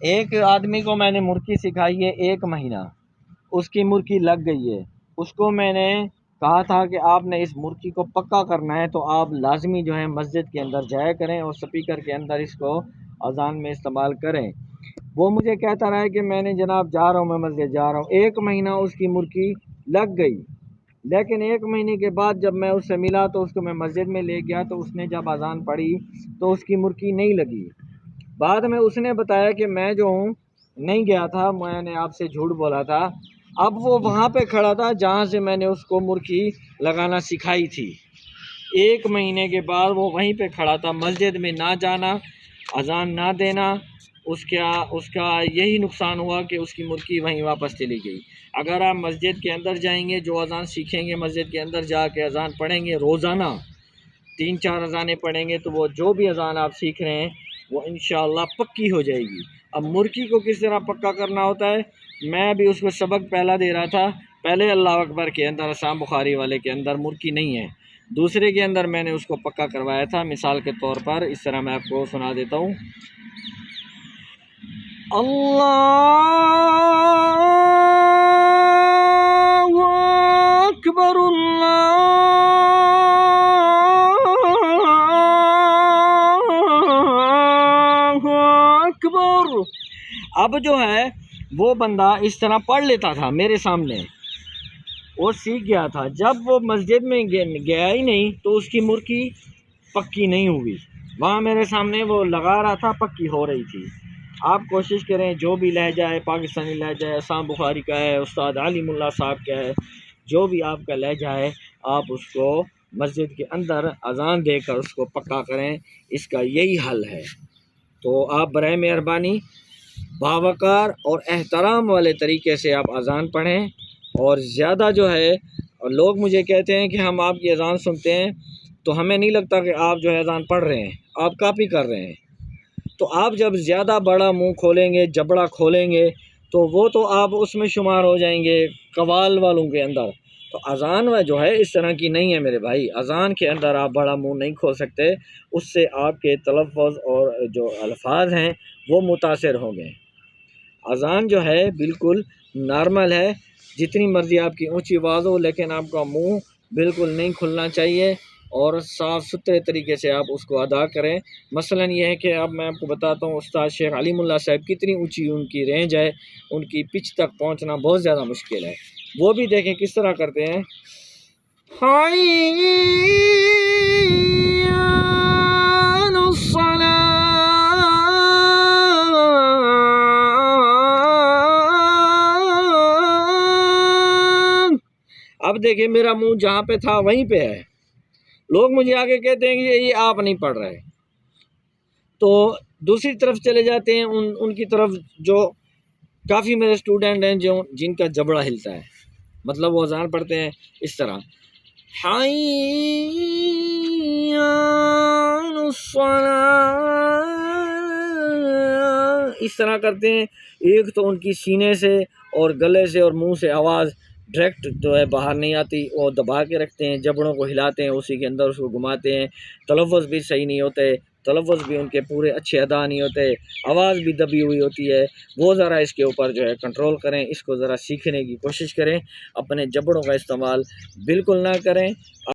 ایک آدمی کو میں نے مرکی سکھائی ہے ایک مہینہ۔ اس کی مرکی لگ گئی ہے۔ اس کو میں نے کہا تھا کہ آپ نے اس مرکی کو پکا کرنا ہے تو آپ لازمی جو ہے مسجد کے اندر جایا کریں اور سپیکر کے اندر اس کو اذان میں استعمال کریں۔ وہ مجھے کہتا رہا ہے کہ میں نے جناب جا رہا ہوں، میں مسجد جا رہا ہوں۔ ایک مہینہ اس کی مرکی لگ گئی۔ لیکن ایک مہینے کے بعد جب میں اس سے ملا تو اس کو میں مسجد میں لے گیا تو اس نے جب اذان پڑھی تو اس کی مرکی نہیں لگی۔ بعد میں اس نے بتایا کہ میں جو ہوں، نہیں گیا تھا، میں نے آپ سے جھوٹ بولا تھا۔ اب وہ وہاں پہ کھڑا تھا جہاں سے میں نے اس کو مرکی لگانا سکھائی تھی۔ ایک مہینے کے بعد وہ وہیں پہ کھڑا تھا، مسجد میں نہ جانا، اذان نہ دینا۔ اس کا اس کا یہی نقصان ہوا کہ اس کی مرکی وہیں واپس چلی گئی۔ اگر آپ مسجد کے اندر جائیں گے، جو اذان سیکھیں گے، مسجد کے اندر جا کے اذان پڑھیں گے، روزانہ تین چار اذانیں پڑھیں گے، تو وہ جو بھی اذان آپ سیکھ رہے ہیں وہ انشاءاللہ پکی ہو جائے گی۔ اب مرکی کو کس طرح پکا کرنا ہوتا ہے، میں بھی اس کو سبق پہلا دے رہا تھا۔ پہلے اللہ اکبر کے اندر، اسام بخاری والے کے اندر مرکی نہیں ہے۔ دوسرے کے اندر میں نے اس کو پکا کروایا تھا۔ مثال کے طور پر اس طرح میں آپ کو سنا دیتا ہوں۔ اللہ اکبر اللہ اب جو ہے وہ بندہ اس طرح پڑھ لیتا تھا میرے سامنے۔ وہ سیکھ گیا تھا۔ جب وہ مسجد میں گیا ہی نہیں تو اس کی مرکی پکی نہیں ہوئی۔ وہاں میرے سامنے وہ لگا رہا تھا، پکی ہو رہی تھی۔ آپ کوشش کریں، جو بھی لہجہ ہے پاکستانی لہجہ ہے اسام بخاری کا ہے، استاد علیم اللہ صاحب کا ہے، جو بھی آپ کا لہجہ ہے آپ اس کو مسجد کے اندر اذان دے کر اس کو پکا کریں۔ اس کا یہی حل ہے۔ تو آپ برائے مہربانی باوقار اور احترام والے طریقے سے آپ اذان پڑھیں اور زیادہ جو ہے لوگ مجھے کہتے ہیں کہ ہم آپ کی اذان سنتے ہیں تو ہمیں نہیں لگتا کہ آپ جو ہے اذان پڑھ رہے ہیں، آپ کاپی کر رہے ہیں۔ تو آپ جب زیادہ بڑا منہ کھولیں گے، جبڑا کھولیں گے، تو وہ تو آپ اس میں شمار ہو جائیں گے قوال والوں کے اندر۔ تو اذان و جو ہے اس طرح کی نہیں ہے میرے بھائی، اذان کے اندر آپ بڑا منہ نہیں کھول سکتے، اس سے آپ کے تلفظ اور جو الفاظ ہیں وہ متاثر ہوں گے۔ اذان جو ہے بالکل نارمل ہے۔ جتنی مرضی آپ کی اونچی آواز ہو، لیکن آپ کا منہ بالکل نہیں کھلنا چاہیے اور صاف ستھرے طریقے سے آپ اس کو ادا کریں۔ مثلا یہ ہے کہ اب میں آپ کو بتاتا ہوں، استاد شیخ علیم اللہ صاحب کتنی اونچی ان کی رینج ہے، ان کی پچ تک پہنچنا بہت زیادہ مشکل ہے۔ وہ بھی دیکھیں کس طرح کرتے ہیں۔ اب دیکھیں میرا منہ جہاں پہ تھا وہیں پہ ہے۔ لوگ مجھے آگے کہتے ہیں کہ یہ آپ نہیں پڑھ رہے۔ تو دوسری طرف چلے جاتے ہیں، ان ان کی طرف جو کافی میرے اسٹوڈنٹ ہیں جو جن کا جبڑا ہلتا ہے۔ مطلب وہ اذان پڑھتے ہیں اس طرح۔ اس طرح کرتے ہیں، ایک تو ان کی سینے سے اور گلے سے اور منہ سے آواز۔ ڈائریکٹ جو ہے باہر نہیں آتی، وہ دبا کے رکھتے ہیں، جبڑوں کو ہلاتے ہیں، اسی کے اندر اس کو گھماتے ہیں۔ تلفظ بھی صحیح نہیں ہوتے، تلفظ بھی ان کے پورے اچھے ادا نہیں ہوتے، آواز بھی دبی ہوئی ہوتی ہے۔ وہ ذرا اس کے اوپر جو ہے کنٹرول کریں، اس کو ذرا سیکھنے کی کوشش کریں، اپنے جبڑوں کا استعمال بالکل نہ کریں۔